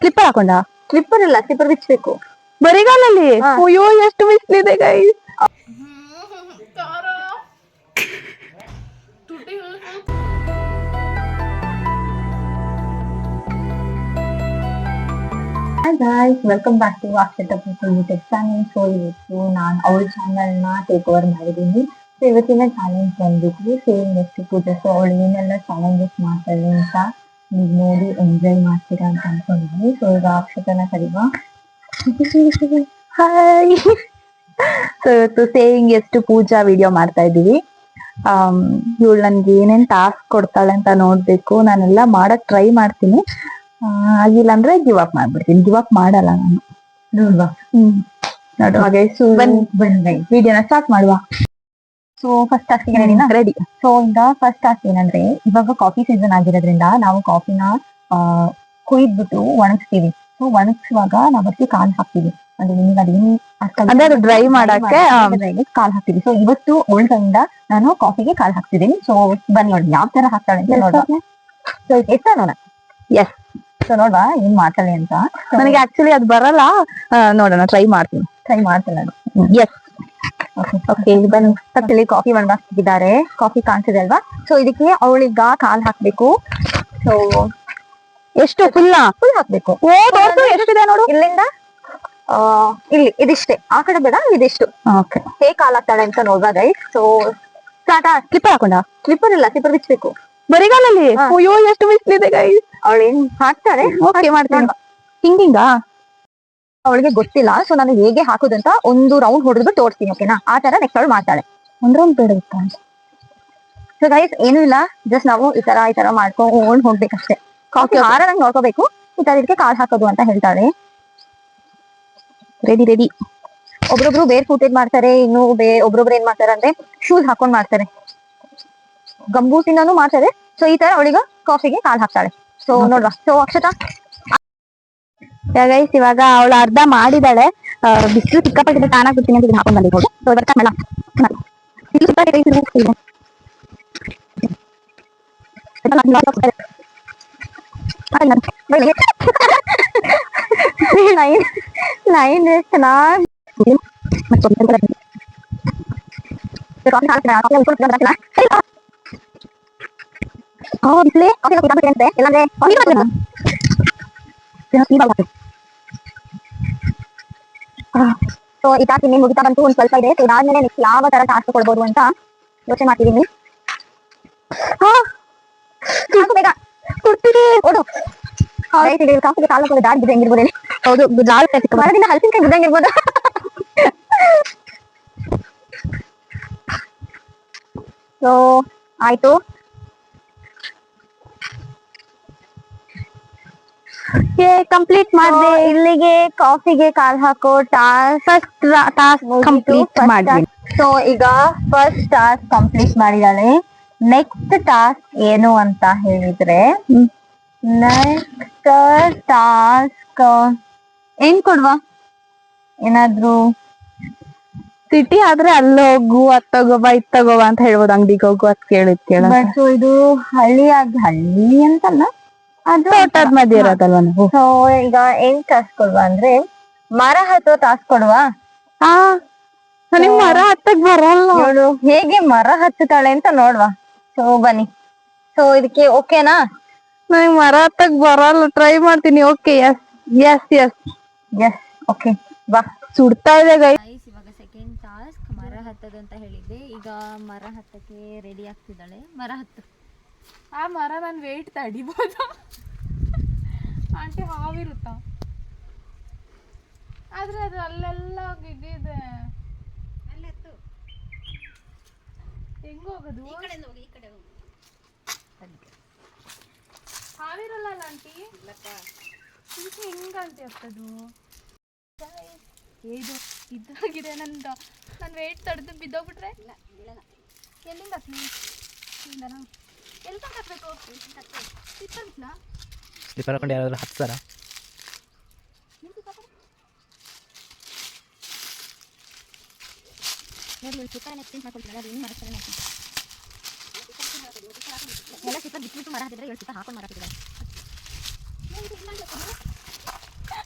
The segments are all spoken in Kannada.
ಸ್ಲಿಪ್ಪರ್ ಹಾಕೊಂಡ? ಸ್ಲಿಪ್ಪರ್ ಇಲ್ಲ ಸ್ಲಿಪ್ಪರ್ ಬಿಚ್ಚಬೇಕು ಬರಿಗಾಲಲ್ಲಿ. ಅಯ್ಯೋ ಎಷ್ಟು ಬಿಸಿಲಿದೆ guys guys welcome back to ವಾಕ್ಸೆಟ್ YouTube channel so ಇವತ್ತು ನಾನು ಅವಳ ಚಾನಲ್ನ ಟೇಕ್ ಓವರ್ ಮಾಡಿದ್ದೀನಿ. ಸೊ ಇವತ್ತಿನ ಚಾಲೆಂಜ್ ಬಂದ್ಬಿಟ್ಟು ಸೇಮ್ ನೆಕ್ಸ್ಟ್ ಪೂಜೆ ಸೊ ಅವಳು ಏನೆಲ್ಲ ಚಾಲೆಂಜಸ್ ಮಾಡ್ತಾಳೆ ಅಂತ. ನೀವು ನೋಡಿ ಎಂಜಾಯ್ ಮಾಡ್ತೀರಾ ಅಂತ ಅನ್ಕೊಂಡಿದ್ವಿ ಸೊ ಈಗ ಅಕ್ಷತನ ಕರೀವಾ? ಹಾಯ್ ಸೊ ಇವತ್ತು ಸೇವಿಂಗ್ ಎಷ್ಟು ಪೂಜಾ ವಿಡಿಯೋ ಮಾಡ್ತಾ ಇದ್ದೀವಿ. ಇವಳು ನನ್ಗೆ ಏನೇನ್ ಟಾಸ್ಕ್ ಕೊಡ್ತಾಳೆ ಅಂತ ನೋಡ್ಬೇಕು. ನಾನೆಲ್ಲ ಮಾಡಕ್ ಟ್ರೈ ಮಾಡ್ತೀನಿ. ಆಗಿಲ್ಲ ಅಂದ್ರೆ ಗಿವ್ ಅಪ್ ಮಾಡ್ಬಿಡ್ತೀನಿ. ಗಿವ್ ಅಪ್ ಮಾಡಲ್ಲ ನಾನು. ನೋಡ್ವಾ. ಹ್ಮ್. ನೋಡುವ. ಬನ್ನಿ ವಿಡಿಯೋನ ಸ್ಟಾರ್ಟ್ ಮಾಡುವ. ಸೊ ಫಸ್ಟ್ ಟಾಸ್ಕ್ ರೆಡಿನಾ ರೆಡಿ ಸೊ ಈಗ ಫಸ್ಟ್ ಟಾಸ್ಕ್ ಏನಂದ್ರೆ ಇವಾಗ ಕಾಫಿ ಸೀಸನ್ ಆಗಿರೋದ್ರಿಂದ ನಾವು ಕಾಫಿನ ಕೊಯ್ದ್ಬಿಟ್ಟು ಒಣಗಿಸ್ತೀವಿ. ಸೊ ಒಣಗಿಸುವಾಗ ನಾವು ಅದಕ್ಕೆ ಕಾಲ್ ಹಾಕ್ತೀವಿ. ಅಂದ್ರೆ ನಿಮಗೆ ಅದೇನು ಡ್ರೈ ಅಂದ್ರೆ ಅದು dry ಮಾಡಕ್ಕೆ. ಕಾಲ್ ಹಾಕ್ತೀವಿ. ಸೊ ಇವತ್ತು ಕೈಯಿಂದ ನಾನು ಕಾಫಿಗೆ ಕಾಲ್ ಹಾಕ್ತಿದ್ದೀನಿ. ಸೊ ಬನ್ನಿ ನೋಡಿ ಯಾವ ತರ ಹಾಕ್ತಾಳೆ ಅಂತ ನೋಡೋಣ ಸೊ ಎಷ್ಟ ನೋಡ. ಎಸ್ ಸೊ ನೋಡ್ವಾ ಏನ್ ಮಾಡ್ತಾಳೆ ಅಂತ. ನನಗೆ ಆಕ್ಚುಲಿ ಅದು ಬರಲ್ಲ. ನೋಡೋಣ ಟ್ರೈ ಮಾಡ್ತೀನಿ. ಟ್ರೈ ಮಾಡ್ತಾಳೆ ಎಸ್ ಓಕೆ ಬನ್ನಿ ಪಕ್ಕದಲ್ಲಿ ಕಾಫಿ ಒಣಗಾಕ್ತಿದ್ದಾರೆ ಕಾಫಿ ಕಾಣಿಸಿದೆ ಅಲ್ವಾ? ಸೊ ಇದಕ್ಕೆ ಅವಳಿಗ ಕಾಲ್ ಹಾಕ್ಬೇಕು. ಸೊ ಎಷ್ಟು ಫುಲ್ ಫುಲ್ ಹಾಕ್ಬೇಕು. ಓ ಎಷ್ಟಿದೆ ನೋಡು? ಇಲ್ಲಿಂದ ಇಲ್ಲಿ ಇದಿಷ್ಟೇ. ಆ ಕಡೆ ಬೇಡ ಇದಿಷ್ಟು. ಓಕೆ ಹೇಗ್ ಕಾಲ್ ಹಾಕ್ತಾಳೆ ಅಂತ ನೋಡ್ವಾ ಗೈಸ್ ಸೊ ಸ್ಟಾರ್ಟ್ ಸ್ಲಿಪ್ಪರ್ ಹಾಕೊಂಡ? ಸ್ಲಿಪ್ಪರ್ ಇಲ್ಲ ಸ್ಲಿಪ್ಪರ್ ಬಿಚ್ಚಬೇಕು ಬರಿಗಾಲಲ್ಲಿ. ಅಯ್ಯೋ ಎಷ್ಟು ಬಿಸಿಲಿದೆ ಗೈಸ್ ಅವಳು ಏನ್ ಹಾಕ್ತಾಳೆ ಓಕೆ. ಹಿಂಗಿಂಗಾ ಅವಳಿಗೆ ಗೊತ್ತಿಲ್ಲ. ಸೊ ನಾನು ಹೇಗೆ ಹಾಕೋದಂತ ಒಂದು ರೌಂಡ್ ಹೊಡೆದು ತೋರಿಸ್ತೀನಿ ಓಕೆನಾ ಆ ತರ ನೆಕ್ಸ್ಟ್ ಅವಳು ಮಾಡ್ತಾಳೆ. ಒಂದ್ರೊಂದ್ ಬೇಡ ಗೊತ್ತಾ ಸೊ ಗೈಸ್ ಏನೂ ಇಲ್ಲ. ಜಸ್ಟ್ ನಾವು ಈ ತರ ಈ ತರ ಮಾಡ್ಕೊಂಡು ಹೋಗ್ಬೇಕಷ್ಟೇ. ಕಾಫಿ ಆರ ನಂಗೆ ನೋಡ್ಕೋಬೇಕು. ಈ ತರ ಇದಕ್ಕೆ ಕಾಲ್ ಹಾಕೋದು ಅಂತ ಹೇಳ್ತಾಳೆ ರೆಡಿ ರೆಡಿ ಒಬ್ರೊಬ್ರು ಬೇರ್ ಫೂಟೇಜ್ ಮಾಡ್ತಾರೆ ಇನ್ನು ಬೇ ಒಬ್ರೊಬ್ರು ಏನ್ ಮಾಡ್ತಾರೆ ಅಂದ್ರೆ ಶೂಸ್ ಹಾಕೊಂಡ್ ಮಾಡ್ತಾರೆ. ಗಂಬೂಟಿನೂ ಮಾಡ್ತಾರೆ. ಸೊ ಈ ತರ ಅವಳಿಗ ಕಾಫಿಗೆ ಕಾಲ್ ಹಾಕ್ತಾಳೆ. ಸೊ. ನೋಡ್ವಾ. ಸೊ ಅಕ್ಷತಾ ಗೈಸ್ ಇವಾಗ ಅವಳು ಅರ್ಧ ಮಾಡಿದಾಳೆ ಬಿಸಿಲು ಸಿಕ್ಕಾಪಟ್ಟಿದೆ ತಾನಾಗ್ ಬಿಡ್ತೀನಿ ಅಂತ ಇದನ್ನ ಹಾಕೊಂಡ್ ಬಂದಿದ್ದು ನೋಡಿ ಸೊ ಬರ್ತಾ ಮೇಡ ಇದು ಸ್ವಲ್ಪ ಕೈ ತಿರುಗಿಸ್ತಿದೆ. ಹಾಗೆ ನಾನು. ಲೈನ್ ಲೈನ್ ಚೆನ್ನಾಗ್ ಮತ್ತೊಂದು ಸ್ವಲ್ಪ ಬನ್ನಿ. ಕಾಫಿ ಹಾಕ್ತೀನಿ ಕಾಫಿ ಉಳ್ಕೊಂಡು ಬರ್ತೀನಿ. ಆ, ಬಿಸ್ಲೇ? ಕಾಫಿ ಸೊ ಈ ಟಾಸ್ಕ್ ಮುಗಿತಾ ಬಂತು ಒಂದ್ ಸ್ವಲ್ಪ ಇದೆ. ಸೊ ಇದಾದ್ಮೇಲೆ ನೆಕ್ಸ್ಟ್ ಯಾವ ತರ ಟಾಸ್ಕ್ ಕೊಡ್ಬೋದು ಅಂತ ಯೋಚನೆ ಮಾಡ್ತಿದ್ದೀನಿ. ಬೇಗ ಕೊಡ್ತೀನಿ. ಓಡು ಕಾಲ ಕೂಡ ದಾಡ್ ಬಿದ್ದಂಗಿರ್ಬೋದು ಇಲ್ಲಿ. ಹೌದು ಮರದಿಂದ ಹಲಸಿನಕಾಯಿ ಸೊ ಆಯ್ತು. ಕಂಪ್ಲೀಟ್ ಮಾಡಿದೆ. ಇಲ್ಲಿಗೆ ಕಾಫಿಗೆ ಕಾಲ್ ಹಾಕೋ ಟಾಸ್ಕ್ ಫಸ್ಟ್ ಟಾಸ್ಕ್ ಕಂಪ್ಲೀಟ್ ಮಾಡಿದ್ದೀನಿ ಸೊ ಈಗ ಫಸ್ಟ್ ಟಾಸ್ಕ್ ಕಂಪ್ಲೀಟ್ ಮಾಡಿದಾಳೆ ನೆಕ್ಸ್ಟ್ ಟಾಸ್ಕ್ ಏನು ಅಂತ ಹೇಳಿದ್ರೆ. ನೆಕ್ಸ್ಟ್ ಟಾಸ್ಕ್ ಏನ್ ಕೊಡ್ವಾ? ಏನಾದ್ರು? ಸಿಟಿ ಆದ್ರೆ ಅಲ್ಲಿ ಹೋಗು ಅದ್ ತಗೋಬ ಇದ್ ತಗೋಬ ಅಂತ ಹೇಳ್ಬೋದು ಅಂಗಡಿಗೆ ಹೋಗು ಅದ್ ಕೇಳಿದ್ ಕೇಳ ಇದು ಹಳ್ಳಿ ಆಗಿ ಹಳ್ಳಿ ಅಂತಲ್ಲ. ಅದು ತೋಟದ ಮಧ್ಯ ಇರೋದಲ್ವಾ ನಾವು? ಸೊ ಈಗ ಏನ್ ಟಾಸ್ಕ್ ಕೊಡುವ ಅಂದ್ರೆ ಮರ ಹತ್ತೋ ಟಾಸ್ಕ್ ಕೊಡುವ ಆ ನನಗ್ ಮರ ಹತ್ತಕ್ ಬರಲ್ಲ. ನೋಡು ಹೇಗೆ ಮರ ಹತ್ತುತ್ತಾಳೆ ಅಂತ ನೋಡುವ. ಸೊ ಬನ್ನಿ. ಸೊ ಇದಕ್ಕೆ ಓಕೆನಾ? ನನಗೆ ಮರ ಹತ್ತಕ್ ಬರಲ್ಲ ಟ್ರೈ ಮಾಡ್ತೀನಿ. Okay yes yes yes yes okay ಬಾ. ಸುಡ್ತಾ ಇದೆ ಗೈ ಗೈಸ್ ಇವಾಗ ಸೆಕೆಂಡ್ ಟಾಸ್ಕ್ ಮರ ಹತ್ತದಂತ ಅಂತ ಹೇಳಿದ್ದೆ. ಈಗ ಮರ ಹತ್ತಕ್ಕೆ ರೆಡಿ ಆಗ್ತಿದ್ದಾಳೆ. ಮರ ಹತ್ತು. ಆ ಮರ ನಾನು ವೆಯ್ಟ್ ತಡಿಬೋದು? ಆಂಟಿ ಹಾವಿರುತ್ತ? ಆದ್ರೆ ಅದು ಅಲ್ಲೆಲ್ಲ ಇದಿದೆ ಹೆಂಗ್ ಹೋಗೋದು? ಹಾವಿರಲ್ಲ ಆಂಟಿ? ಇದಕ್ಕೆ ಹೆಂಗ್ ಆಂಟಿ ಹತ್ತದು Guys, ಇದು ಇದ್ದಾಗಿದೆ ನಂದು. ನಾನು ವೆಯ್ಟ್ ತಡೆದು ಬಿದ್ದೋಗ್ಬಿಟ್ರೆ? ಎಲ್ಲಿಂದ? ಹತ್ಲಿ ಇಲ್ಲಿಂದನಾ? ಎಲ್ಲಿ ತನಕ ಹತ್ಬೇಕು. ಸ್ಲಿಪ್ಪರ್ ಬಿಟ್ಲಾ ಸ್ಲಿಪ್ಪರ್ ಹಾಕೊಂಡು ಯಾರಾದರೂ ಹತ್ತಾರ ನೋಡಿ ಇವ್ಳು ಚಿಕ್ಕ ಎಕ್ಸ್ಚೇಂಜ್ ಅದು ಎಲ್ಲ ಬಿಟ್ಬಿಟ್ಟು ಮರ ಹಾಕಿದ್ರೆ ಹಾಕೊಂಡು ಮರ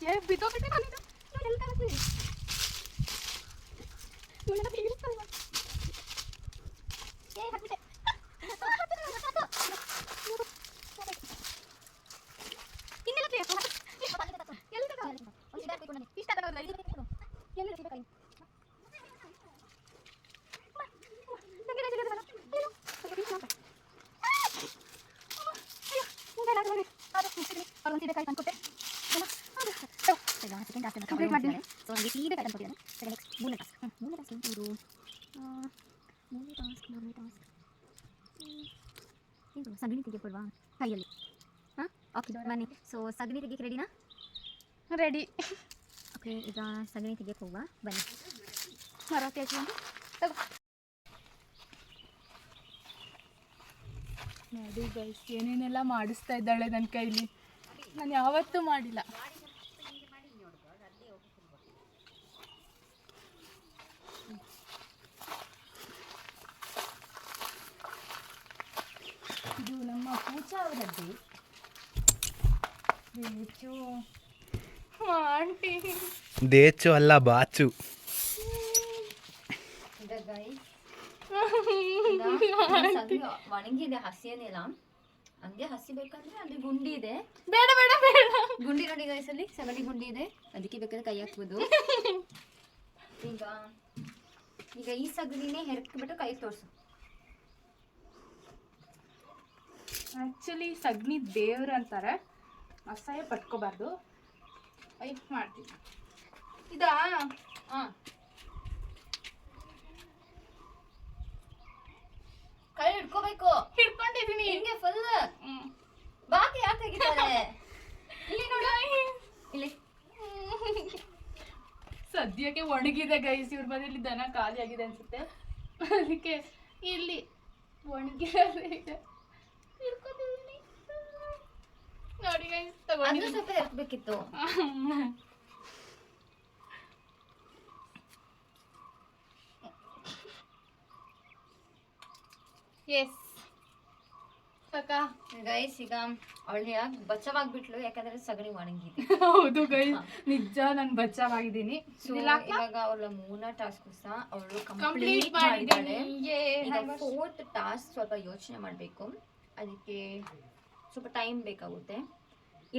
ಏ ಬಿದ್ದೋಗ್ಬಿಟ್ಟೆ ಎಲ್ಲಿ ಕಾಣಿಸ್ತಿದೆ ಇವಳೆಲ್ಲ ಬೀಳ್ತಾಳೆ. ಏ ಹತ್ಬಿಟ್ಟೆ. ಇನ್ನೆಲ್ಲ ಬೇಕು? ಎಲ್ಲಿ ಬೇಕು? ಇಷ್ಟ ಆಗೋದಿಲ್ಲ, ಇಲ್ಲಿ ಬೇಕು. ಎಲ್ಲಿ ಬೇಕು ಅಲ್ಲಿ? ಬಾ, ಬಾ. ನಂಗೆ ರಜೆ ಇರೋದಿಲ್ಲ. ಏನು? ಸ್ವಲ್ಪ ಬಿಟ್ಟು ಮಾತ್ರ. ಅಯ್ಯೋ, ಮುಂದೆ ಎಲ್ಲ ನೋಡಿ. ಅದು ಸೀಬೆಕಾಯಿ ತಂದ್ಕೊಟ್ಟೆ. task ಅನ್ನ complete ಮಾಡಿದ್ದೀನಿ. So, ನನಗೆ. ಇದು ಸಗಣಿ ಬನ್ನಿ ಸೊ ಸಗಣಿ ತೆಗಿಯಕ್ಕೆ ರೆಡಿನಾ ರೆಡಿ ಓಕೆ ಈಗ ಸಗಣಿ ತೆಗಿಯಕ್ಕೆ ಹೋಗುವ ಬನ್ನಿ ಮರ ತೆಗೆದು ತಗೋ ನೋಡಿ ಗೈಸ್ ಏನೇನೆಲ್ಲ ಮಾಡಿಸ್ತಾ ಇದ್ದಾಳೆ ನನ್ನ ಕೈಲಿ ನಾನು ಯಾವತ್ತೂ ಮಾಡಿಲ್ಲ ಇದು ನಮ್ಮ ಪೂಜಾ ಅವರದ್ದು ದೇಚು ಆಂಟಿ ದೇಚು ಅಲ್ಲ ಬಾಚು ಒಣಗಿದೆ ಹಸಿ ಏನಿಲ್ಲ ಹಂಗೆ ಹಸಿ ಬೇಕಂದ್ರೆ ಅಲ್ಲಿ ಗುಂಡಿ ಇದೆ. ಬೇಡ ಬೇಡ ಬೇಡ. ಗುಂಡಿ ನೋಡಿ ಗೈಸ್ ಅಲ್ಲಿ ಸಗಣಿ ಗುಂಡಿ ಇದೆ. ಅದಕ್ಕೆ ಬೇಕಾದ್ರೆ ಕೈ ಹಾಕ್ಬೋದು. ಈಗ ಈಗ ಈ ಸಗಣಿನೇ ಹೆರ್ಕ್ಬಿಟ್ಟು ಕೈ ತೋರಿಸು. ಆ್ಯಕ್ಚುಲಿ ಸಗಣಿ ದೇವ್ರು ಅಂತಾರೆ. ಅಸಹ್ಯ ಪಟ್ಕೋಬಾರ್ದು. ಕೈ ಮಾಡ್ತೀನಿ. ಇದಾ? ಹಾಂ ಕೈ ಹಿಡ್ಕೋಬೇಕು ಹಿಡ್ಕೊಂಡಿದ್ದೀನಿ ಹಿಂಗೆ ಫುಲ್ ಹ್ಮ್. ಬಾಕಿ ಯಾಕೆ ತೆಗಿತಾರೆ ಇಲ್ಲಿ ನೋಡು ಇಲ್ಲಿ ಸದ್ಯಕ್ಕೆ ಒಣಗಿದೆ ಗೈಸ್ ಇವ್ರ ಮನೇಲಿ ದನ ಖಾಲಿ ಆಗಿದೆ ಅನ್ಸುತ್ತೆ. ಅದಕ್ಕೆ ಇಲ್ಲಿ ಒಣಗಿರೋದೇ ಇದೆ. ಹಿಡ್ಕೊಂಡಿದ್ದೀನಿ. ನೋಡಿ ಗೈಸ್ ಅದು ಸ್ವಲ್ಪ ಎತ್ಬೇಕಿತ್ತು ಎಸ್ ಗೈಸ್ ಈಗ ಅವಳು ಹೇಳಕ್ ಬಚಾವಾಗ್ಬಿಟ್ಲು ಯಾಕಂದ್ರೆ ಸಗಣಿ ಒಣಗಿದೆ. ಹೌದು ಗೈಸ್ ನಿಜ ನಾನು ಬಚಾವಾಗಿದ್ದೀನಿ ಸೊ ಇವಾಗ ಅವಳ ಮೂರನೇ ಟಾಸ್ಕ್ ಸಹ ಅವಳು ಕಂಪ್ಲೀಟ್ ಮಾಡಿದ್ದಾಳೆ. ಫೋರ್ತ್ ಟಾಸ್ಕ್ ಸ್ವಲ್ಪ ಯೋಚನೆ ಮಾಡಬೇಕು. ಅದಕ್ಕೆ ಸ್ವಲ್ಪ ಟೈಮ್ ಬೇಕಾಗುತ್ತೆ.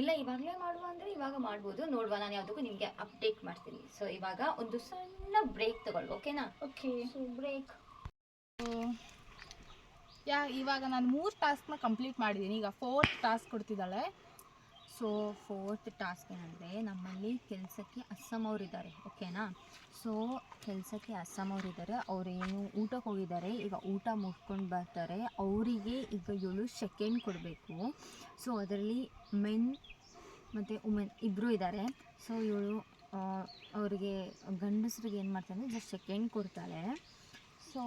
ಇಲ್ಲ ಇವಾಗಲೇ ಮಾಡುವ ಅಂದರೆ ಇವಾಗ ಮಾಡ್ಬೋದು. ನೋಡುವ ನಾನು ಯಾವುದಕ್ಕೂ ನಿಮಗೆ ಅಪ್ಡೇಟ್ ಮಾಡ್ತೀನಿ. ಸೊ ಇವಾಗ ಒಂದು ಸಣ್ಣ ಬ್ರೇಕ್ ತಗೊಳ್ಳುವ ಓಕೆನಾ ಓಕೆ ಬ್ರೇಕ್ ಯಾ, ಇವಾಗ ನಾನು ಮೂರು ಟಾಸ್ಕ್ನ ಕಂಪ್ಲೀಟ್ ಮಾಡಿದ್ದೀನಿ ಈಗ ಫೋರ್ತ್ ಟಾಸ್ಕ್ ಕೊಡ್ತಿದ್ದಾಳೆ. ಸೊ ಫೋರ್ತ್ ಟಾಸ್ಕ್ ಏನಂದರೆ ನಮ್ಮಲ್ಲಿ ಕೆಲಸಕ್ಕೆ ಅಸ್ಸಾಮವ್ರಿದ್ದಾರೆ ಓಕೆನಾ ಸೊ ಕೆಲಸಕ್ಕೆ ಅವರಿದ್ದಾರೆ. ಅವರೇನು ಊಟಕ್ಕೆ ಹೋಗಿದ್ದಾರೆ. ಈಗ ಊಟ ಮುಟ್ಕೊಂಡು ಬರ್ತಾರೆ. ಅವರಿಗೆ ಈಗ ಏಳು ಸೆಕೆಂಡ್ ಕೊಡಬೇಕು. ಸೊ ಅದರಲ್ಲಿ ಮೆನ್ ಮತ್ತು ವುಮೆನ್ ಇಬ್ಬರು ಇದ್ದಾರೆ. ಸೊ ಇವಳು ಅವರಿಗೆ ಗಂಡಸರಿಗೆ ಏನು ಮಾಡ್ತಾರೆ ಜಸ್ಟ್ ಸೆಕೆಂಡ್ ಕೊಡ್ತಾಳೆ. ಸೊ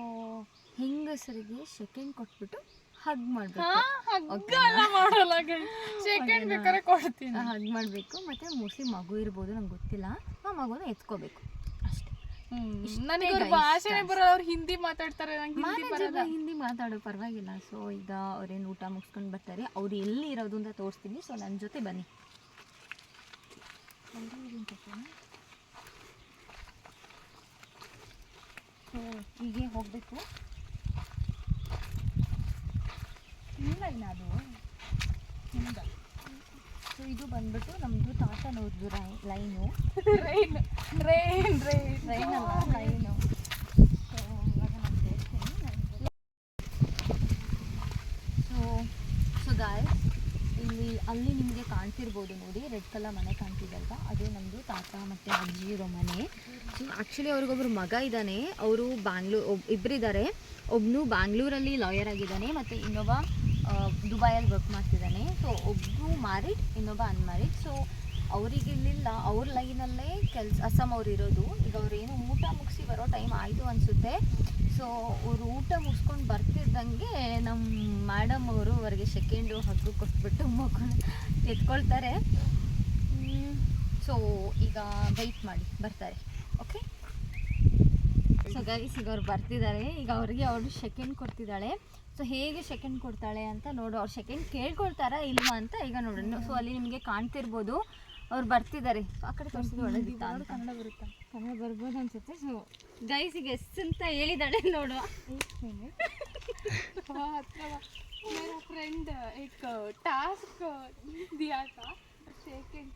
ಹೆಂಗಸರಿಗೆ ಸೆಕೆಂಡ್ ಕೊಟ್ಬಿಟ್ಟು ಹಗ್ ಮಾಡಬೇಕು. ಹಗ್ ಮಾಡಬೇಕು. ಮತ್ತೆ ಮೋಸ್ಟ್ಲಿ ಮಗು ಇರ್ಬೋದು ನಂಗೆ ಗೊತ್ತಿಲ್ಲ. ಆ ಮಗುನ ಎತ್ಕೋಬೇಕು. ಅಷ್ಟೇ. ನನಗೆ ಅವ್ರ guys ಭಾಷೆನೇ ಬರಲ್ಲ ಅವ್ರು ಹಿಂದಿ ಮಾತಾಡ್ತಾರೆ ಹಿಂದಿ ಮಾತಾಡೋ ಪರವಾಗಿಲ್ಲ. ಸೊ ಈಗ ಅವ್ರೇನು ಊಟ ಮುಗಿಸ್ಕೊಂಡು ಬರ್ತಾರೆ. ಅವ್ರು ಎಲ್ಲಿ ಇರೋದು ಅಂತ ತೋರಿಸ್ತೀನಿ. ಸೊ ನನ್ನ ಜೊತೆ ಬನ್ನಿ. ಹೀಗೆ ಹೋಗಬೇಕು. ಇಲ್ಲ ಇಲ್ಲ ಅದು ಸೊ ಇದು ಬಂದ್ಬಿಟ್ಟು ನಮ್ಮದು ತಾತನವ್ರದ್ದು line. Rain. Rain rain. Rain ಅಲ್ಲ ಲೈನು ಸೊ ಇವಾಗ ನಾನು ತೋರಿಸ್ತೀನಿ ಸೊ ಸೊ ಗಾಯ್ಸ್ ಇಲ್ಲಿ ಅಲ್ಲಿ ನಿಮಗೆ ಕಾಣ್ತಿರ್ಬೋದು ನೋಡಿ ರೆಡ್ ಕಲರ್ ಮನೆ ಕಾಣ್ತಿದ್ದಲ್ವ ಅದು ನಮ್ಮದು ತಾತ ಮತ್ತು ಅಜ್ಜಿ ಇರೋ ಮನೆ. ಸೊ ಆ್ಯಕ್ಚುಲಿ ಅವ್ರಿಗೊಬ್ರು ಮಗ ಇದ್ದಾನೆ. ಅವರು ಬ್ಯಾಂಗ್ಳೂರ್ ಒಬ್ ಇಬ್ಬರಿದ್ದಾರೆ ಒಬ್ಬನು ಬ್ಯಾಂಗ್ಳೂರಲ್ಲಿ ಲಾಯರ್ ಆಗಿದ್ದಾನೆ. ಮತ್ತು ಇನ್ನೊಬ್ಬ ದುಬೈಯಲ್ಲಿ ವರ್ಕ್ ಮಾಡ್ತಿದ್ದಾನೆ. ಸೊ ಒಬ್ಬರು ಮ್ಯಾರಿಡ್ ಇನ್ನೊಬ್ಬ ಅನ್ಮ್ಯಾರಿಡ್ ಸೊ ಅವರಿಗೆ ಇಲ್ಲಿಲ್ಲ. ಅವ್ರ ಲೈನಲ್ಲೇ ಕೆಲ್ಸ, ಅಸ್ಸಾಂ ಅವ್ರು ಇರೋದು. ಈಗ ಅವ್ರೇನು ಊಟ ಮುಗಿಸಿ ಬರೋ ಟೈಮ್ ಆಯಿತು ಅನಿಸುತ್ತೆ. ಸೊ ಅವರು ಊಟ ಮುಗಿಸ್ಕೊಂಡು ಬರ್ತಿದ್ದಂಗೆ ನಮ್ಮ ಮ್ಯಾಡಮ್ ಅವರು ಅವರಿಗೆ ಸೆಕೆಂಡು ಹಗ್ಗು ಕೊಟ್ಬಿಟ್ಟು ಮಗು ಎತ್ಕೊಳ್ತಾರೆ. ಸೊ ಈಗ ವೆಯ್ಟ್ ಮಾಡಿ, ಬರ್ತಾರೆ. ಹಾಗಾಗಿ ಈಗ ಅವ್ರು ಬರ್ತಿದ್ದಾರೆ. ಈಗ ಅವರಿಗೆ ಅವಳು ಸೆಕೆಂಡ್ ಕೊಡ್ತಿದ್ದಾಳೆ. ಸೊ ಹೇಗೆ ಸೆಕೆಂಡ್ ಕೊಡ್ತಾಳೆ ಅಂತ ನೋಡು. ಅವ್ರು ಸೆಕೆಂಡ್ ಕೇಳ್ಕೊಳ್ತಾರಾ ಇಲ್ವಾ ಅಂತ ಈಗ ನೋಡೋಣ. ಸೊ ಅಲ್ಲಿ ನಿಮಗೆ ಕಾಣ್ತಿರ್ಬೋದು. ಅವ್ರು ಬರ್ತಿದ್ದಾರೆ. ಆ ಕಡೆ ತೋರಿಸಿದ್ರು ಒಳಗಿತ್ತ ಕನ್ನಡ ಬರುತ್ತಾ? ಕನ್ನಡ ಬರ್ಬೋದು ಅನ್ಸುತ್ತೆ. ಸೊ ಗೈಸ್ ಈಗ ಎಸ್ ಅಂತ ಹೇಳಿದಾಳೆ ನೋಡುವ ಫ್ರೆಂಡ್ ಟಾಸ್ಕ್ ದಿಯಾಸ ಸೆಕೆಂಡ್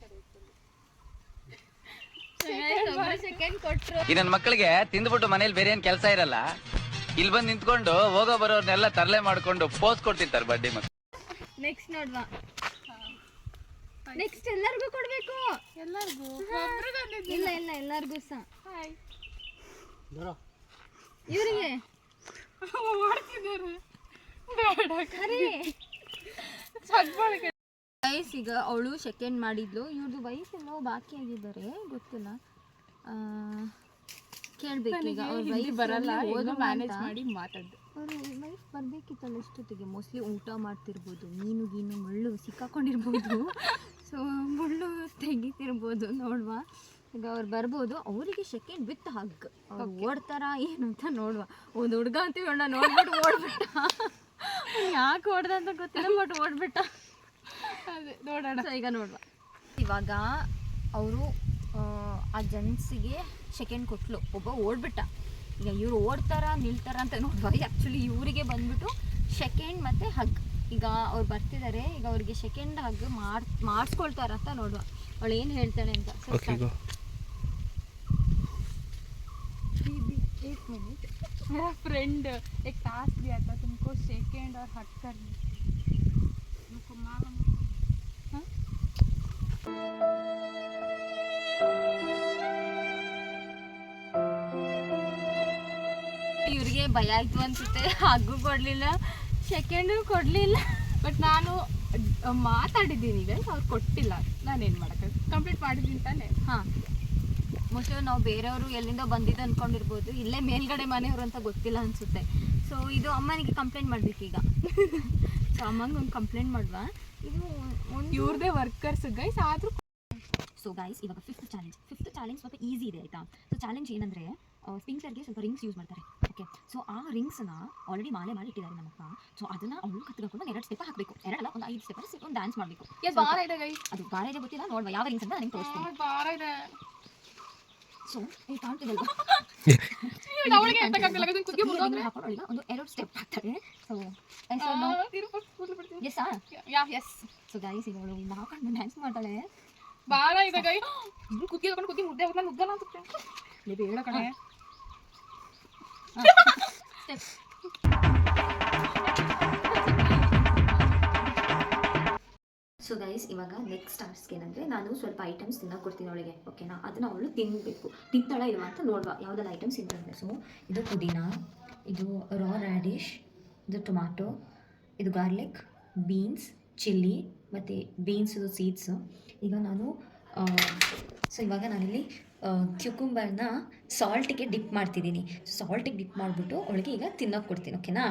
ಈ ನನ್ ಮಕ್ಕಳಿಗೆ ತಿಂದ್ಬಿಟ್ಟು ಮನೇಲಿ ಬೇರೆ ಏನ್ ಕೆಲಸ ಇರಲ್ಲ. ಇಲ್ಲಿ ಬಂದು ನಿಂತ್ಕೊಂಡು ಹೋಗೋ ಬರೋರ್ನೆಲ್ಲ ತರಲೆ ಮಾಡ್ಕೊಂಡು ಪೋಸ್ ಕೊಡ್ತಿರ್ತಾರೆ ಬಡ್ಡಿ ಮಕ್ಕಳು ನೆಕ್ಸ್ಟ್ ನೋಡುವ. ನೆಕ್ಸ್ಟ್ ಎಲ್ಲರಿಗೂ ಕೊಡ್ಬೇಕು. ಎಲ್ಲರಿಗೂ. ಇಲ್ಲ ಇಲ್ಲ ಎಲ್ಲರಿಗೂ ಸಹ ಹಾಯ್ ಇವರಿಗೆ. ಮಾಡ್ತಿದ್ದಾರೆ. ಬೇಡ. ಗೈಸ್ ಈಗ ಅವಳು ಸೆಕೆಂಡ್ ಮಾಡಿದ್ಲು. ಇವ್ರದ್ದು ವಯಸ್ಸೆಲ್ಲೋ ಬಾಕಿ ಆಗಿದ್ದಾರೆ ಗೊತ್ತಿಲ್ಲ. ಆ, ಕೇಳ್ಬೇಕು ಈಗ ಅವ್ರ ವೈಫ್ ಬರಲ್ಲ ಓದೋ ಮ್ಯಾನೇಜ್ ಮಾಡಿ ಮಾತಾಡ್ದೆ. ಅವರು ವೈಫ್ ಬರ್ಬೇಕಿತ್ತಲ್ಲ ಎಷ್ಟೊತ್ತಿಗೆ ಮೋಸ್ಟ್ಲಿ ಊಟ ಮಾಡ್ತಿರ್ಬೋದು ಮೀನು ಗೀನು ಮುಳ್ಳು ಸಿಕ್ಕಾಕೊಂಡಿರ್ಬೋದು. ಸೊ ಮುಳ್ಳು ತೆಗಿತಿರ್ಬೋದು ನೋಡುವ. ಈಗ ಅವ್ರು ಬರ್ಬೋದು ಅವರಿಗೆ ಸೆಕೆಂಡ್ ವಿತ್ ಹಗ್ ಅವ್ರು ಓಡ್ತಾರ ಏನು ಅಂತ ನೋಡುವ. ಒಂದು ಹುಡುಗ ಅಂತೀವಿ ನೋಡ್ಬಿಟ್ಟು ಓಡ್ಬಿಟ್ಟ. ಯಾಕೆ ಓಡ್ದ ಅಂತ ಗೊತ್ತಿಲ್ಲ ಬಟ್ ಓಡ್ಬಿಟ್ಟ. ನೋಡೋಣ ಸೊ ಈಗ ನೋಡುವ ಇವಾಗ ಅವರು ಆ ಜೆಂಟ್ಸಿಗೆ ಸೆಕೆಂಡ್ ಕೊಟ್ಲು ಒಬ್ಬ ಓಡ್ಬಿಟ್ಟ ಈಗ ಇವ್ರು ಓಡ್ತಾರ ನಿಲ್ತಾರ ಅಂತ ನೋಡುವ ಆ್ಯಕ್ಚುಲಿ ಇವರಿಗೆ ಬಂದ್ಬಿಟ್ಟು ಸೆಕೆಂಡ್ ಮತ್ತು ಹಗ್ ಈಗ ಅವ್ರು ಬರ್ತಿದ್ದಾರೆ ಈಗ ಅವ್ರಿಗೆ ಸೆಕೆಂಡ್ ಹಗ್ ಮಾಡ್ ಮಾಡಿಸ್ಕೊಳ್ತಾರ ಅಂತ ನೋಡುವ ಅವಳು ಏನು ಹೇಳ್ತಾಳೆ ಅಂತ So ಓಕೆ ಗೋ एक मिनट मेरा फ्रेंड एक टास्क दिया था तुमको सेकंड और हट करने ಇವ್ರಿಗೆ ಭಯ ಆಯ್ತು ಅನ್ಸುತ್ತೆ. ಹಗ್ಗು ಕೊಡ್ಲಿಲ್ಲ ಸೆಕೆಂಡು ಕೊಡ್ಲಿಲ್ಲ. ಬಟ್ ನಾನು ಮಾತಾಡಿದ್ದೀನಿ ಈಗ ಅವ್ರು ಕೊಟ್ಟಿಲ್ಲ. ನಾನೇನು ಮಾಡಕ್ಕೆ? ಕಂಪ್ಲೀಟ್ ಮಾಡಿದ್ದೀನಿ ತಾನೆ? ಹಾಂ. ಮೋಸ್ಟ್ಲಿ ನಾವು ಬೇರೆಯವರು ಎಲ್ಲಿಂದ ಬಂದಿದ್ದು ಅಂದ್ಕೊಂಡಿರ್ಬೋದು ಇಲ್ಲೇ ಮೇಲ್ಗಡೆ ಮನೆಯವರು ಅಂತ ಗೊತ್ತಿಲ್ಲ ಅನ್ಸುತ್ತೆ. ಸೊ ಇದು ಅಮ್ಮನಿಗೆ ಕಂಪ್ಲೇಂಟ್ ಮಾಡ್ಬೇಕು ಈಗ ಸೊ, ಅಮ್ಮಂಗೆ ಒಂದು ಕಂಪ್ಲೇಂಟ್ ಮಾಡುವ? ಇದು ಒಂದು ಇವ್ರದೇ ವರ್ಕರ್ಸ್ ಗೈಸ್ ಆದರೂ ಸೊ ಗೈಸ್ ಇವಾಗ ಫಿಫ್ತ್ ಚಾಲೆಂಜ್ ಫಿಫ್ತ್ ಚಾಲೆಂಜ್ ಸ್ವಲ್ಪ ಈಸಿ ಇದೆ ಆಯಿತಾ? ಸೊ ಚಾಲೆಂಜ್ ಏನಂದರೆ ಸ್ಪಿಂಕ್ಲರ್ಗೆ ಸ್ವಲ್ಪ ರಿಂಗ್ಸ್ ಯೂಸ್ ಮಾಡ್ತಾರೆ. ಓಕೆ ಸೊ ಆ ರಿಂಗ್ಸ್ನ ಆಲ್ರೆಡಿ ಮಾಲೆ ಮಾಡಿ ಇಟ್ಟಿದ್ದಾರೆ ನಮ್ಮಪ್ಪ ಸೊ ಅದನ್ನ ಅವಳು ಕತ್ಕೊಂಡು ಎರಡು ಸ್ಟೆಪ್ ಹಾಕಬೇಕು. ಎರಡಲ್ಲ ಒಂದು ಐದು ಸ್ಟೆಪ್ ಒಂದು ಡ್ಯಾನ್ಸ್ ಮಾಡಬೇಕು. ಅದು ಭಾರ ಇದೆ ಗೊತ್ತಿಲ್ಲ ನೋಡುವ ಯಾವ ರಿಂಗ್ಸ್ ಅಂತ ನಿಮ್ಗೆ ತೋರಿಸ್ತೀನಿ. ಸೊ ನೀವು ಅವಳಿಗೆ ಒಂದು ಎರಡು ಸ್ಟೆಪ್ ಹಾಕ್ತಾರೆ. So yes yeah yes so guys ಈಗ ಅವಳು ಕಣ್ಣು ಹಾಕೊಂಡು ಡ್ಯಾನ್ಸ್ ಮಾಡ್ತಾಳೆ. ಬಾಳ ಇದೆ ಗೈ ಕುತ್ತಿಗೆ ತಗೊಂಡು ಕುತ್ತಿಗೆ ಮುದ್ದೆ ಹೋಗ್ತಾ ನುಗ್ಗಲ್ಲ ಅನ್ಸುತ್ತೆ. ಲೇ ಬೇಡ ಕಣೆ. ಸೊ ಗೈಸ್ ಇವಾಗ ನೆಕ್ಸ್ಟ್ ಟಾಸ್ಕ್ ಏನಂದರೆ ನಾನು ಸ್ವಲ್ಪ ಐಟಮ್ಸ್ ತಿನ್ನೋಕೆ ಕೊಡ್ತೀನಿ ಅವಳಿಗೆ ಓಕೆನಾ ಅದನ್ನು ಅವಳು ತಿನ್ನಬೇಕು ತಿಂತಾಳ ಇಲ್ವಾ ಅಂತ ನೋಡುವ ಯಾವುದೆಲ್ಲ ಐಟಮ್ಸ್ ಇದ್ದಾರೆ ಸೊ ಇದು ಪುದೀನ ಇದು ರಾ ರ್ಯಾಡಿಶ್ ಇದು ಟೊಮ್ಯಾಟೊ ಇದು ಗಾರ್ಲಿಕ್ ಬೀನ್ಸ್ ಚಿಲ್ಲಿ ಮತ್ತು ಬೀನ್ಸು ಸೀಡ್ಸು ಈಗ ನಾನು ಸೊ ಇವಾಗ ನಾನಿಲ್ಲಿ ಕ್ಯುಕುಂಬರ್ನ ಸಾಲ್ಟಿಗೆ ಡಿಪ್ ಮಾಡ್ತಿದ್ದೀನಿ. ಸಾಲ್ಟಿಗೆ ಡಿಪ್ ಮಾಡಿಬಿಟ್ಟು ಅವಳಿಗೆ ಈಗ ತಿನ್ನೋಕೆ ಕೊಡ್ತೀನಿ ಓಕೆನಾ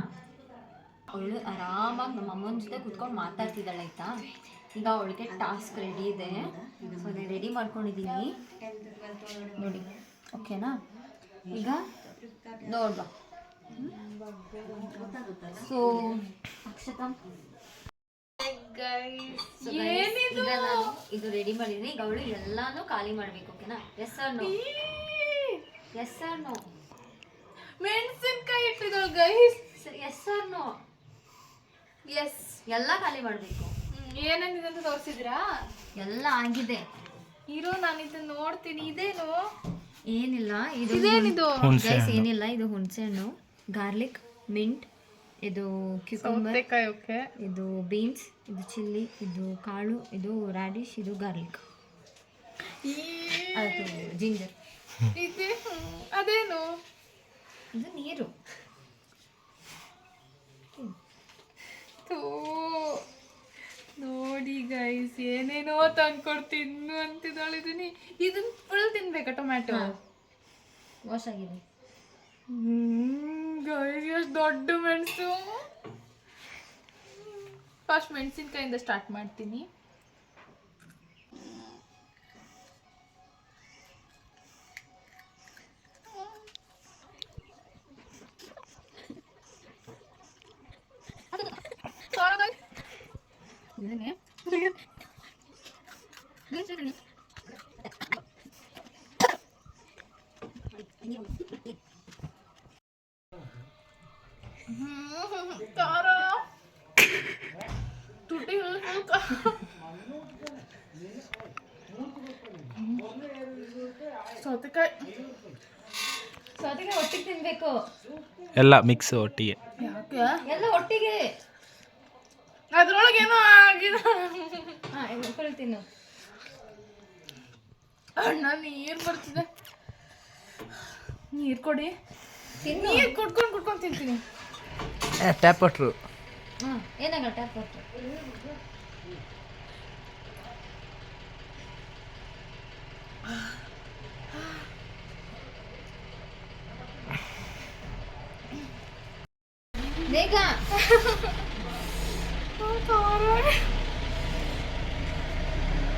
ಅವಳು ಆರಾಮಾಗಿ ನಮ್ಮ ಅಮ್ಮನ ಜೊತೆ ಕುತ್ಕೊಂಡು ಮಾತಾಡ್ತಿದ್ದಾಳೆ, ಆಯಿತಾ? ಈಗ ಅವಳಿಗೆ ಟಾಸ್ಕ್ ರೆಡಿ ಇದೆ. ಸೊ ನಾನು ರೆಡಿ ಮಾಡ್ಕೊಂಡಿದ್ದೀನಿ. ನೋಡಿ ಓಕೆನಾ ಈಗ ನೋಡುವ. ಸೊ ಅಕ್ಷತಾ So ಏನಿದು? ನಾನು ಇದು ರೆಡಿ ಮಾಡಿದೀನಿ ಈಗ ಅವಳು ಎಲ್ಲಾನು ಖಾಲಿ ಮಾಡ್ಬೇಕು ಓಕೆನಾ yes or no yes or no ಮೆಣಸಿನ್ಕಾಯಿ ಇಟ್ಟಿದ್ರು guys yes or no yes ಎಲ್ಲ ಖಾಲಿ ಮಾಡಬೇಕು. ಏನೇನಿದೆ ಅಂತ ತೋರಿಸಿದ್ರಾ ಎಲ್ಲ ಆಗಿದೆ. ಇರೋ ನಾನು ಇದನ್ನ ನೋಡ್ತೀನಿ. ಇದೇನು? ಏನಿಲ್ಲ ಇದು ಇದೇನಿದು? ಗೈಸ್ ಏನಿಲ್ಲ ಇದು ಹುಣಸೆ ಹಣ್ಣು. ಗಾರ್ಲಿಕ್ ಮಿಂಟ್ ಇದು ಕ್ಯೂಕಂಬರ್ ಓಕೆ. ಇದು ಬೀನ್ಸ್ ಇದು ಚಿಲ್ಲಿ ಇದು ಕಾಳು ಇದು ರಾಡಿಶ್ ಇದು ಗಾರ್ಲಿಕ್ ಅದು ಜಿಂಜರ್ ಇದೆ ಅದೇನು? ಇದು ನೀರು. ನೋಡಿ ಗೈಸ್ ಏನೇನೋ ತಂದ್ಕೊಡ್ ತಿನ್ನು ಅಂತಿದ್ದಾಳಿದೀನಿ ಇದನ್ನ ಫುಲ್ ತಿನ್ಬೇಕಾ ಟೊಮ್ಯಾಟೊ ವಾಶ್ ಆಗಿದೆ ಹ್ಮ್. ಗೈಸ್ ದೊಡ್ಡ ಮೆಣಸು ಫಸ್ಟ್ ಮೆಣಸಿನ್ಕಾಯಿಂದ ಸ್ಟಾರ್ಟ್ ಮಾಡ್ತೀನಿ Thank you. ಖಾರ ತುಟಿ ಸೌತೆಕಾಯಿ. ಸೌತೆಕಾಯಿ ಒಟ್ಟಿಗೆ ತಿನ್ಬೇಕು. ಎಲ್ಲ ಮಿಕ್ಸ್ ಒಟ್ಟಿಗೆ. ಯಾಕೆ? ಎಲ್ಲ ಒಟ್ಟಿಗೆ. ಅದ್ರೊಳಗೆ ಏನೋ ಆಗಿದೆ. ಹಾ ಫುಲ್ ತಿನ್ನು. ಅಣ್ಣ ನೀರು ಬರ್ತಿದೆ. ನೀರು ಕೊಡಿ. ನೀರ್ ನೀರು ಕುಡ್ಕೊಂಡು ಕುಡ್ಕೊಂಡು ತಿಂತೀನಿ. ಟ್ಯಾಪ್ ಕೊಟ್ರು ಹಾ ಏನಾಗಲ್ಲ ಟ್ಯಾಪ್ ಕೊಟ್ಟು ಬೇಗ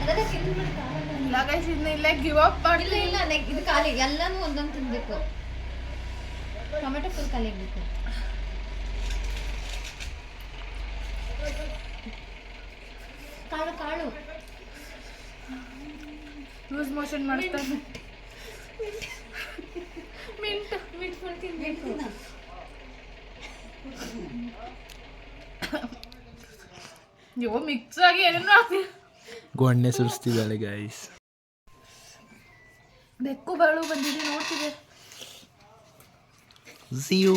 ಅದೆಲ್ಲ ತಿಂದ್ಬಿಡು ಖಾರನ. ಇಲ್ಲ ಗೈಸ್ ಇದನ್ನ ಇಲ್ಲೇ ಗಿವ್ ಅಪ್ ಇಲ್ಲ ಮಾಡಿ ಇಲ್ಲ ಇದು ಖಾಲಿ. ಎಲ್ಲಾನು ಒಂದೊಂದು ತಿನ್ಬೇಕು. ಟೊಮೆಟೊ ಫುಲ್ ಖಾಲಿ ಆಗ್ಬೇಕು ಕಾಳು ಕಾಳು ಲೂಸ್ ಮೋಷನ್ ಮಾಡ್ತಾನೆ ಮಿಂಟ್ ಮಿಂಟ್ ಮಾಡ್ತೀನಿ. ಅಯ್ಯೋ ಮಿಕ್ಸ್ ಆಗಿ ಏನೋ ಗೊಣ್ಣೆ ಸುರಿಸ್ತಿದ್ದಾಳೆ ಗೈಸ್ ಬೆಕ್ಕು ಬಾಳು ಬಂದಿದೆ ನೋಡ್ತಿದೆ. ಝಿಯು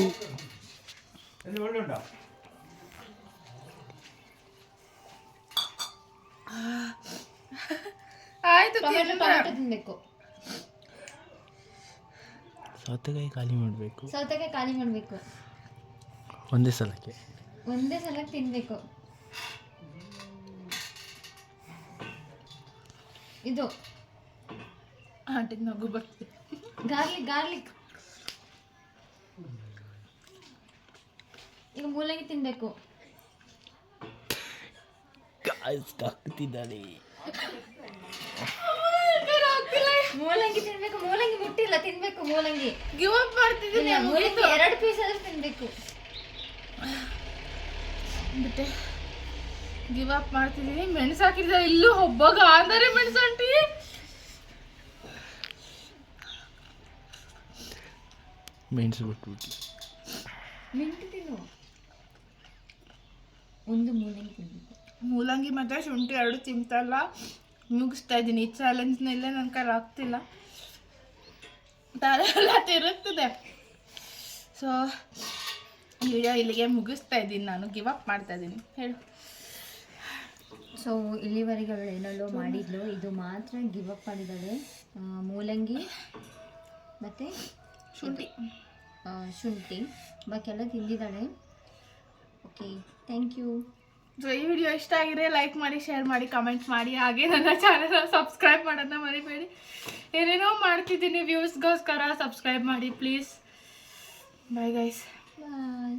ಆಯ್ತು ಟೊಮೆಟೊ ತಿಂದ. ತಿನ್ಬೇಕು. ಸೌತೆಕಾಯಿ ಖಾಲಿ ಮಾಡಬೇಕು. ಸೌತೆಕಾಯಿ ಖಾಲಿ ಮಾಡಬೇಕು. ಒಂದೇ ಸಲಕ್ಕೆ. ಒಂದೇ ಸಲಕ್ಕೆ ತಿನ್ಬೇಕು. ಇದು. ಆಂಟಿಗೆ ನಗು ಬರ್ತದೆ. Garlic garlic. ಈಗ ಮೂಲಂಗಿ ತಿನ್ನಬೇಕು ಗಾಯ್ಸ್ ತಾಕ್ತಿದ್ದಾಳೆ ಮೂಲಂಗಿ ತಿನ್ಬೇಕು ಮೂಲಂಗಿ ಮುಟ್ಟಿಲ್ಲ ತಿನ್ಬೇಕು ಮೂಲಂಗಿ. ಗಿವ್ ಅಪ್ ಮಾಡ್ತಿದ್ದೀನಿ ಮೂಲಂಗಿ ಎರಡು ಪೀಸ್ ಆದ್ರೂ ತಿನ್ಬೇಕು. ಬಿಟ್ಟೆ ಗಿವ್ ಅಪ್ ಮಾಡ್ತಿದ್ದೀನಿ. ಮೆಣಸು ಹಾಕಿದ್ರೆ ಇಲ್ಲೂ ಒಬ್ಬಗ ಆದರೆ ಮೆಣಸು ಅಂಟಿ ಮೆಣಸು ಬಿಟ್ಬಿಟ್ಟು ಮೆಣಸು ತಿನ್ನು. ಒಂದು ಮೂಲಂಗಿ ತಿನ್ಬೇಕು. ಮೂಲಂಗಿ ಮತ್ತೆ ಶುಂಠಿ ಎರಡು ತಿಂತಲ್ಲ. ಮುಗಿಸ್ತಾ ಇದ್ದೀನಿ. ಈ ಚಾಲೆಂಜ್ನೆಲ್ಲ ನನ್ನ ಕೈಲಿ ಆಗ್ತಿಲ್ಲ. ತಲೆ ಎಲ್ಲ ತಿರುಗ್ತದೆ. ಸೊ ವಿಡಿಯೋ ಇಲ್ಲಿಗೆ ಮುಗಿಸ್ತಾ ಇದ್ದೀನಿ. ನಾನು ಗಿವ್ ಅಪ್ ಮಾಡ್ತಾ ಇದ್ದೀನಿ. ಹೇಳು. ಸೊ ಇಲ್ಲಿವರೆಗೆ ಅವಳು ಏನೆಲ್ಲೋ ಮಾಡಿದ್ಲು. ಇದು ಮಾತ್ರ ಗಿವ್ ಅಪ್ ಮಾಡಿದ್ದಾಳೆ. ಮೂಲಂಗಿ ಮತ್ತು ಶುಂಠಿ. ಶುಂಠಿ. ಬಾಕಿ ಎಲ್ಲ ತಿಂದಿದ್ದಾಳೆ. ಓಕೆ ಥ್ಯಾಂಕ್ ಯು ಸೊ ಈ ವಿಡಿಯೋ ಇಷ್ಟ ಆಗಿದೆ ಲೈಕ್ ಮಾಡಿ ಶೇರ್ ಮಾಡಿ ಕಮೆಂಟ್ ಮಾಡಿ. ಹಾಗೆ ನನ್ನ ಚಾನಲ್ ಸಬ್ಸ್ಕ್ರೈಬ್ ಮಾಡೋದನ್ನ ಮರಿಬೇಡಿ. ಏನೇನೋ ಮಾಡ್ತಿದ್ದೀನಿ ವ್ಯೂಸ್ಗೋಸ್ಕರ ಸಬ್ಸ್ಕ್ರೈಬ್ ಮಾಡಿ ಪ್ಲೀಸ್ ಬಾಯ್ ಗೈಸ್ ಬಾಯ್